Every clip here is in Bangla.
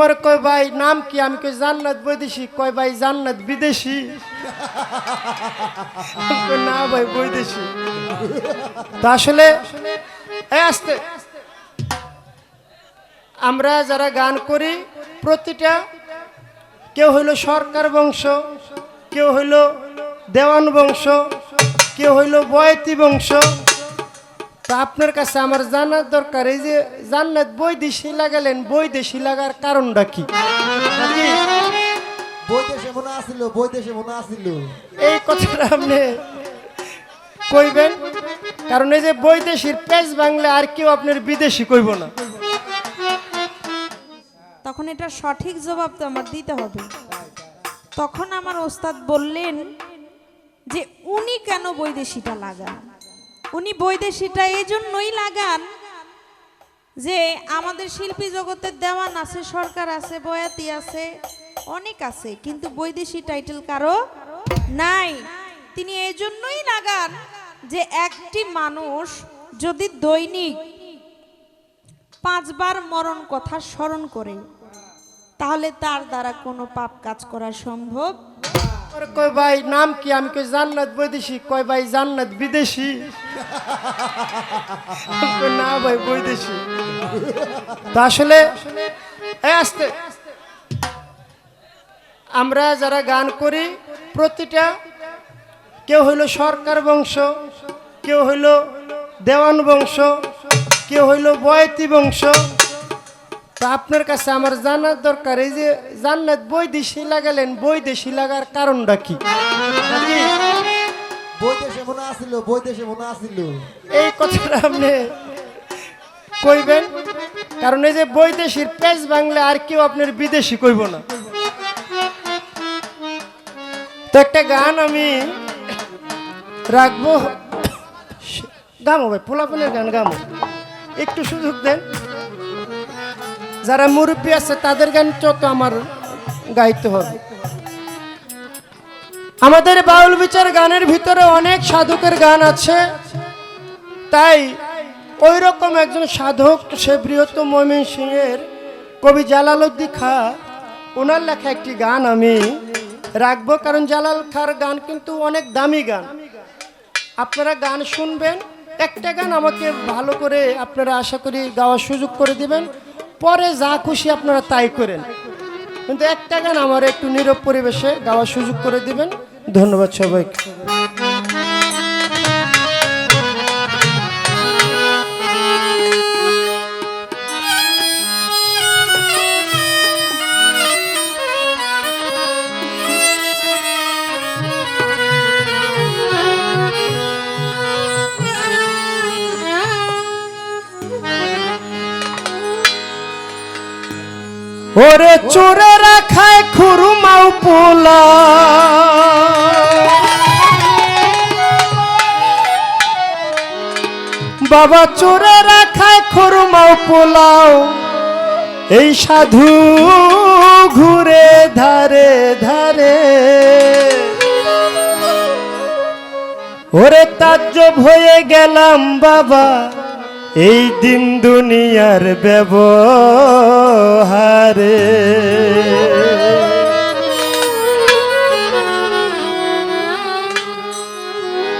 পর কয় ভাই, নাম কি? আমি কই জান্নাত বৈদেশি। কয় ভাই, জান্নাত বিদেশি। না ভাই, বৈদেশি। তো আসলে আসতে। আমরা যারা গান করি, প্রতিটা কেউ হইল সরকার বংশ, কেউ হইল দেওয়ান বংশ, কেউ হইল বয়তি বংশ তা আপনার কাছে আমার জানার দরকার এই যে জান্নাত বৈদেশি লাগালেন বৈদেশি লাগার কারণটা কি? বৈদেশে মনে আসিল বৈদেশে মনে আসিল এই কথাটা আপনি কইবেন? কারণ এই যে বৈদেশির পেজ বাংলা আর কেউ আপনার বিদেশি কইব না। তখন এটা সঠিক জবাব তো আমার দিতে হবে। তখন আমার ওস্তাদ বললেন যে উনি কেন বৈদেশিটা লাগান? উনি বৈদেশিটা এই জন্যই লাগান যে আমাদের শিল্পী জগতের দেওয়ান আছে, সরকার আছে, বয়াতি আছে, অনেক আছে, কিন্তু বৈদেশি টাইটেল কারও নাই। তিনি এই জন্যই লাগান যে একটি মানুষ যদি দৈনিক পাঁচবার মরণ কথা স্মরণ করে, তাহলে তার দ্বারা কোনো পাপ কাজ করা সম্ভব আর কয় ভাই, নাম কি? আমি কই জান্নাত বৈদেশি, কয় ভাই, জান্নাত বিদেশি? না ভাই, বৈদেশি। তো আসলে আসতে। আমরা যারা গান করি, প্রতিটা কেউ হইল সরকার বংশ, কেউ হইল দেওয়ান বংশ, কেউ হইল বয়তি বংশ আপনার কাছে আমার জানার দরকার এই যে জান্নাত বৈদেশি লাগালেন বৈদেশি লাগার কারণটা কি? কি? বৈদেশে মনে আসিল বৈদেশে মনে আসিল এই কথাটা আপনি কইবেন কারণ এই যে বৈদেশির পেজ বাংলা আর কেউ আপনার বিদেশি কইব না। তো একটা গান আমি রাখব। গামো ভাই পোলাপনের গান গামো। একটু সুযোগ দেন। যারা মুরব্বী আছে, তাদের গান তো আমার গাইতে হবে। আমাদের বাউল বিচার গানের ভিতরে অনেক সাধকের গান আছে। তাই ওই রকম একজন সাধক, সে বৃহত্তম ময়মন সিংয়ের কবি জালালউদ্দিন খা ওনার লেখা একটি গান আমি রাখব। কারণ জালাল খার গান কিন্তু অনেক দামি গান। আপনারা গান শুনবেন, একটা গান আমাকে ভালো করে আপনারা আশা করি গাওয়ার সুযোগ করে দিবেন। পরে যা খুশি আপনারা তাই করেন। কিন্তু একটা গান আমার একটু নীরব পরিবেশে গাওয়ার সুযোগ করে দিবেন। ধন্যবাদ সবাইকে। ওরে চোরে রাখায় খুরুমাও পোলা। বাবা চোরে রাখায় খুরুমাও পোলাও। এই সাধু ঘুরে ধারে ধারে। ওরে তাজ্জব হয়ে গেলাম বাবা। এই দিন দুনিয়ার ব্যবহারে।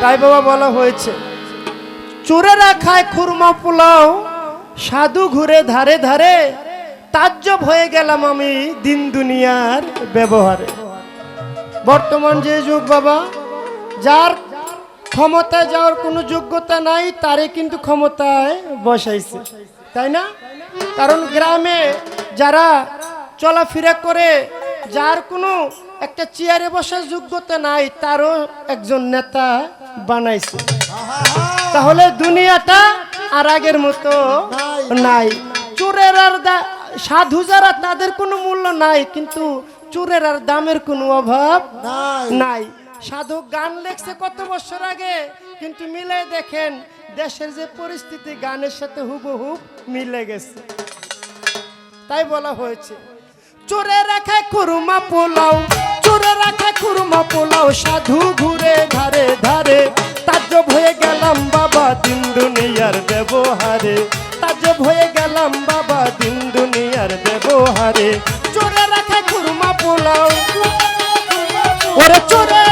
তাই বাবা বলা হয়েছে, চোরেরা খায় খুরমা পোলাও, সাধু ঘুরে ধারে ধারে, তাজ্জব হয়ে গেলাম আমি দিন দুনিয়ার ব্যবহারে। বর্তমান যে যুগ বাবা, যার ক্ষমতায় যাওয়ার কোনো যোগ্যতা নাই তারে কিন্তু ক্ষমতায় বসাইছে। তাই না? কারণ গ্রামে যারা চলাফেরা করে যার কোনো একটা চেয়ারে বসার যোগ্যতা নাই তারও একজন নেতা বানাইছে। তাহলে দুনিয়াটা আর আগের মতো নাই। চোরের আর সাধু যারা তাদের কোনো মূল্য নাই কিন্তু চোরের আর দামের কোনো অভাব নাই। নাই। সাধু গান লেখছে কত বছর আগে, কিন্তু মিলে দেখেন দেশের যে পরিস্থিতি, গানের সাথে হুবহুব মিলে গেছে। তাই বলা হয়েছে, চোরে রাখে কুরমা পোলাও, চোরে রাখে কুরমা পোলাও, সাধু ঘুরে ধারে ধারে তাজ্জব হয়ে গেলাম বাবা দিন দুনিয়ার ব্যবহারে তাজব হয়ে গেলাম বাবা দিন দুনিয়ার ব্যবহারে। চোরে রাখে খুরমা পোলাও, ওরে চোরে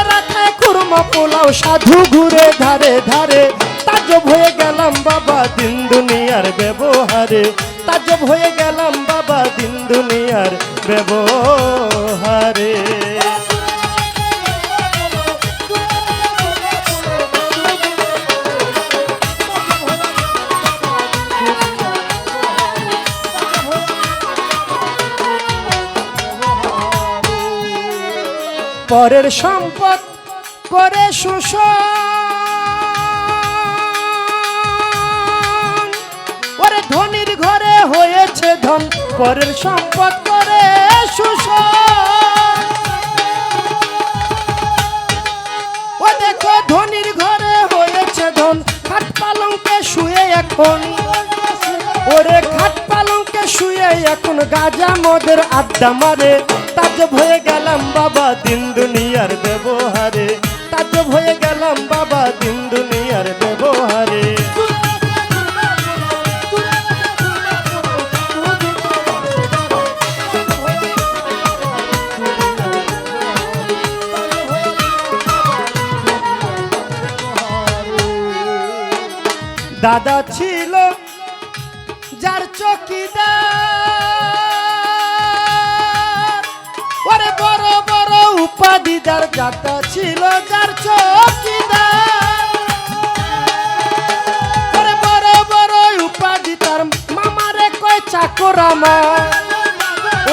খুরমা পোলাও, সাধু ঘুরে ধারে ধারে। তাজব হয়ে গেলাম বাবা দিন দুনিয়ার ব্যবহারে। তাজব হয়ে গেলাম বাবা দিন দুনিয়ার ব্যবহারে। পরের সম্পদ করে শোষণ। ওরে ধনির ঘরে হয়েছে ধন, পরের সম্পদ করে শোষণ। ও দেখো ধনির ঘরে হয়েছে ধন, খাট পালঙ্কে শুয়ে এখন। ওরে খাট পালঙ্কে শুয়ে এখন গাজা মদের আড্ডা মারে। তাজব হয়ে গেলাম বাবা দিন দুনিয়ার ব্যবহারে। তাজব হয়ে গেলাম বাবা দিন দুনিয়ার ব্যবহারে। দাদা ছিল উপাধিদার দাদা ছিল, যার চকিদার। বড় বড় উপাধি তার মামারে কয় চাকর আমার।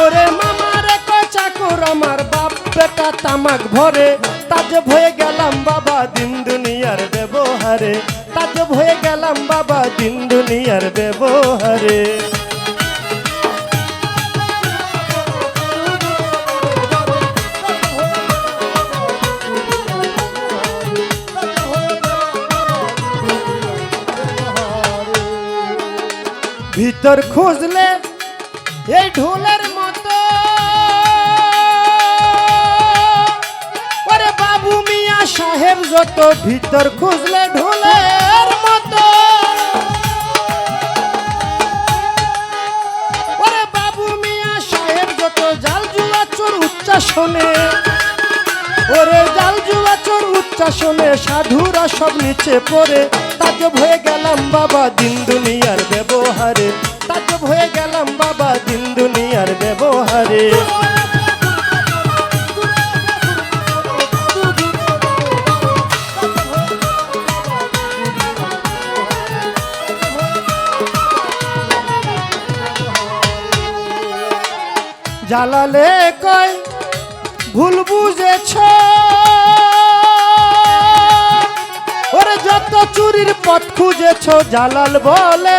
ওরে মামারে কয় চাকর আমার, বাপ বেটা তামাক ভরে। তাজব হয়ে গেলাম বাবা দিন দুনিয়ার ব্যবহারে। তাজব হয়ে গেলাম বাবা দিন দুনিয়ার ব্যবহারে। ভিতর খুঁজলে এই ঢোলের মতো। ওরে বাবু মিয়া সাহেব, যত ভিতর খুঁজলে ঢোলের মতো। বাবু মিয়া সাহেব, যত জাল জুয়া চোর উচ্চাসনে। ওরে জাল জুয়া উচ্চাসনে, সাধুরা সব নিচে পড়ে। তাজব হয়ে গেলাম বাবা, দিন দুনিয়ার ব্যবহারে। তাজব হয়ে গেলাম বাবা, দিন দুনিয়ার ব্যবহারে। জ্বালালে কয়, ভুল বুঝেছ। ওরে যত চুরির পথ খুঁজেছ, জালাল বলে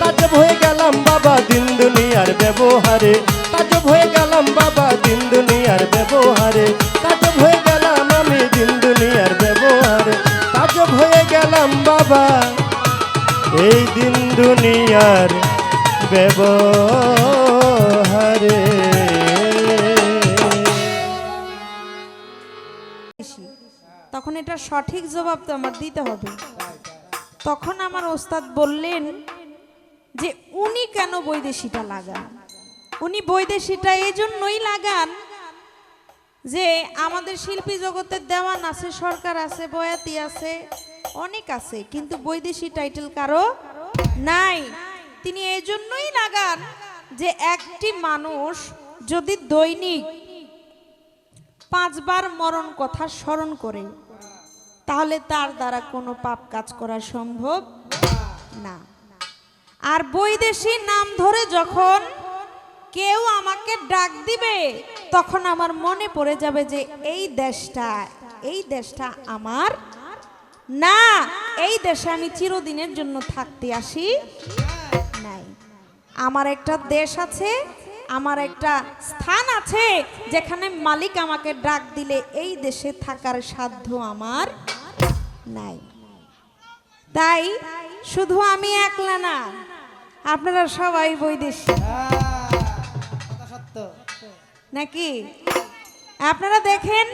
তাজব হয়ে গেলাম বাবা, দিন দুনিয়ার ব্যবহারে। তাজব হয়ে গেলাম বাবা, দিন দুনিয়ার ব্যবহারে। তাজব হয়ে গেলাম আমি, দিন দুনিয়ার ব্যবহারে। তাজব হয়ে গেলাম বাবা, এই দিন দুনিয়ার ব্যবহারে। তখন এটা সঠিক জবাব তো আমার দিতে হবে। তখন আমার ওস্তাদ বললেন যে উনি কেন বৈদেশিটা লাগান? উনি বৈদেশিটা এই জন্যই লাগান যে আমাদের শিল্পী জগতের দেওয়ান আছে, সরকার আছে, বয়াতি আছে, অনেক আছে, কিন্তু বৈদেশি টাইটেল কারও নাই। তিনি এই জন্যই লাগান যে একটি মানুষ যদি দৈনিক পাঁচবার মরণ কথা স্মরণ করে, তাহলে তার দ্বারা কোনো পাপ কাজ করা সম্ভব না। আর বৈদেশি নাম ধরে যখন কেউ আমাকে ডাক দিবে, তখন আমার মনে পড়ে যাবে যে এই দেশটা এই দেশটা আমার না, এই দেশে আমি চিরদিনের জন্য থাকতে আসি নাই। আমার একটা দেশ আছে, আমার একটা স্থান আছে, যেখানে মালিক আমাকে ডাক দিলে এই দেশে থাকার সাধ্য আমার নাই। তাই শুধু আমি একলা না আপনারা সবাই বৈদেশিক। নাকি? আপনারা দেখেন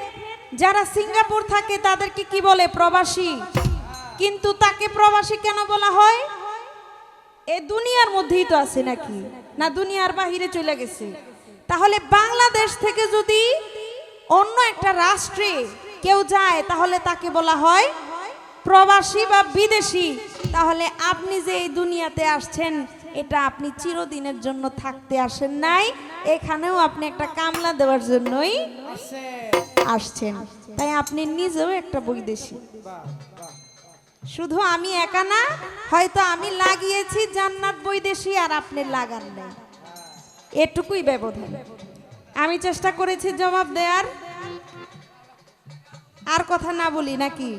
যারা সিঙ্গাপুর থাকে তাদেরকে কি বলে? প্রবাসী। কিন্তু তাকে প্রবাসী কেন বলা হয়? এ দুনিয়ার মধ্যেই তো আছে নাকি? না দুনিয়ার বাহিরে চলে গেছে। তাহলে বাংলাদেশ থেকে যদি অন্য একটা রাষ্ট্রে কেউ যায় তাহলে তাকে বলা হয় প্রবাসী বা বিদেশি। তাহলে আপনি যে এই দুনিয়াতে আসছেন, এটা আপনি চিরদিনের জন্য থাকতে আসেন নাই। এখানেও আপনি একটা কামলা দেওয়ার জন্যই আসছেন। তাই আপনি নিজেও একটা বৈদেশি শুধু আমি একা না, হয়তো আমি লাগিয়েছি জান্নাত বৈদেশি আর আপনি লাগান নাই। এটুকুই ব্যবধান। আমি চেষ্টা করেছি জবাব দেওয়ার আর কথা না বলি নাকি?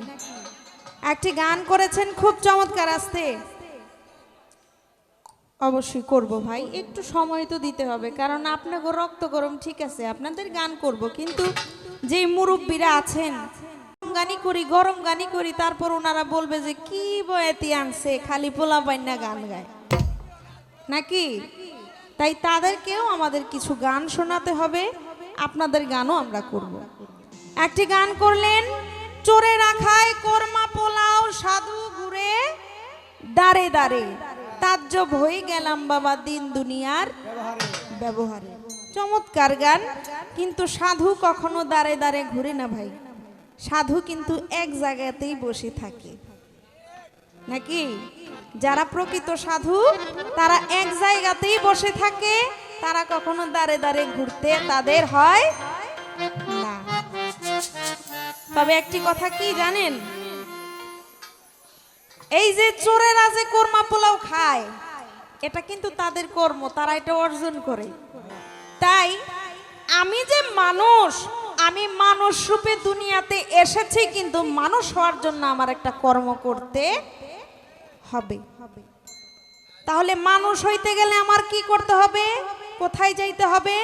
একটি গান করেছেন খুব চমৎকার আসতে। অবশ্যই করব ভাই, একটু সময় তো দিতে হবে, কারণ আপনাকে রক্ত গরম, ঠিক আছে, আপনাদের গান করব, কিন্তু যে মুরব্বীরা আছেন, গরম গানি করি, গরম গানি করি, তারপর ওনারা বলবে যে, কি বয়াতি আনছে, খালি পোলা বাইনা গান গায়। নাকি? তাই তাদেরকেও আমাদের কিছু গান শোনাতে হবে, আপনাদের গানও আমরা করব। একটি গান করলেন চোরে রাখায় কোরমা পোলাও, সাধু ঘুরে দাঁড়ে দাঁড়ে। তাজ্জব হয়ে গেলাম বাবা, দিন দুনিয়ার ব্যবহারে। চমৎকার গান, কিন্তু সাধু কখনো দাঁড়ে দাঁড়ে ঘুরে না ভাই। সাধু কিন্তু এক জায়গাতেই বসে থাকে। নাকি? যারা প্রকৃত সাধু, তারা এক জায়গাতেই বসে থাকে, তারা কখনো দাঁড়ে দাঁড়ে ঘুরতে তাদের হয় তবে একটি কথা কি জানেন? এই যে চোরেরা যে কোরমা পোলাও খায়, এটা কিন্তু তাদের কর্ম, তারা এটা অর্জন করে। তাই আমি যে মানুষ, আমি মানুষ রূপে দুনিয়াতে এসেছি, কিন্তু মানুষ হওয়ার জন্য আমার একটা কর্ম করতে হবে। তাহলে মানুষ হইতে গেলে আমার কি করতে হবে? কোথায় যাইতে হবে?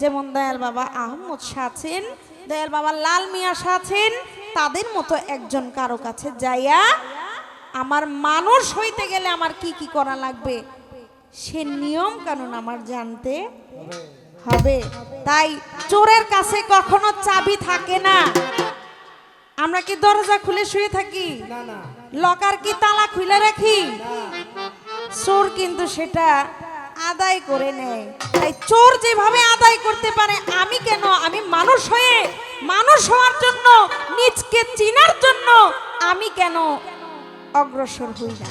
যেমন দয়াল বাবা আহমদ শাহ আছেন দয়াল বাবা লাল মিয়া আছেন তাদের মতো একজন কারও কাছে যাইয়া আমার মানুষ হইতে গেলে আমার কি কি করা লাগবে? সে নিয়ম কানুন আমার জানতে হবে। তাই চোরের কাছে কখনো চাবি থাকে না। আমরা কি দরজা খুলে শুয়ে থাকি? লকার কি তালা খুলে রাখি? চোর কিন্তু সেটা আদায় করে নেয়। তাই চোর যেভাবে আদায় করতে পারে, আমি কেন? আমি মানুষ হয়ে, মানুষ হওয়ার জন্য, নিজকে চিনার জন্য আমি কেন অগ্রসর হই না?